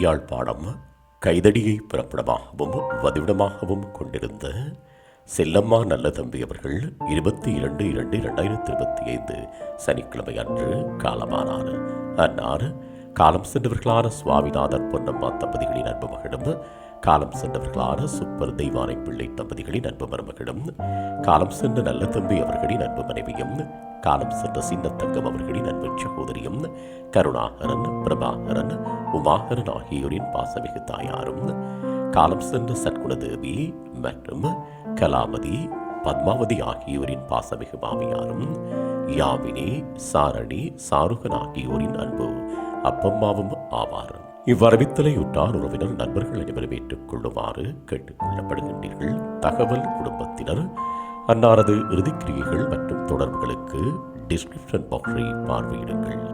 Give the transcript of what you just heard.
யாழ்ப்பாணம் கைதடியை பிறப்பிடமாகவும் வதிவிடமாகவும் கொண்டிருந்த செல்லம்மா நல்ல தம்பி அவர்கள் இருபத்தி இரண்டு இரண்டு இரண்டாயிரத்தி இருபத்தி ஐந்து சனிக்கிழமை அன்று காலமானார். அன்னார் காலம் சென்றவர்களான சுவாமிநாதன் பொன்னம்மா தம்பதிகளின் அன்பு மகளும் காலம் சென்றவர்களான சுப்பர் தெய்வானை பிள்ளை தம்பதிகளின் அன்பு மருமகளும் காலம் சென்ற நல்ல தம்பி அவர்களின் அன்பு மனைவியும் காலம் சென்ற சின்னத்தங்கம் அவர்களின் கருணாகரன் பிரபாகரன் உமாகரன் ஆகியோரின் பாசமிகு தாயாரும் காலம் சென்ற சற்குணதேவி மற்றும் கலாமதி பத்மாவதி ஆகியோரின் பாசமிகு மாமியாரும் யாமினி சாரணி சாருகன் ஆகியோரின் அன்பு அப்பம்மாவும் ஆவார். இவ்வரவித்தலை உற்றார் உறவினர் நண்பர்கள் அனைவரும் ஏற்றுக் கொள்ளுமாறு தகவல் குடும்பத்தினர் அன்னாரது இறுதிக்கிரியைகள் மற்றும் தொடர்புகளுக்கு டிஸ்கிரிப்ஷன் பாக்ஸை பார்வையிடுங்கள்.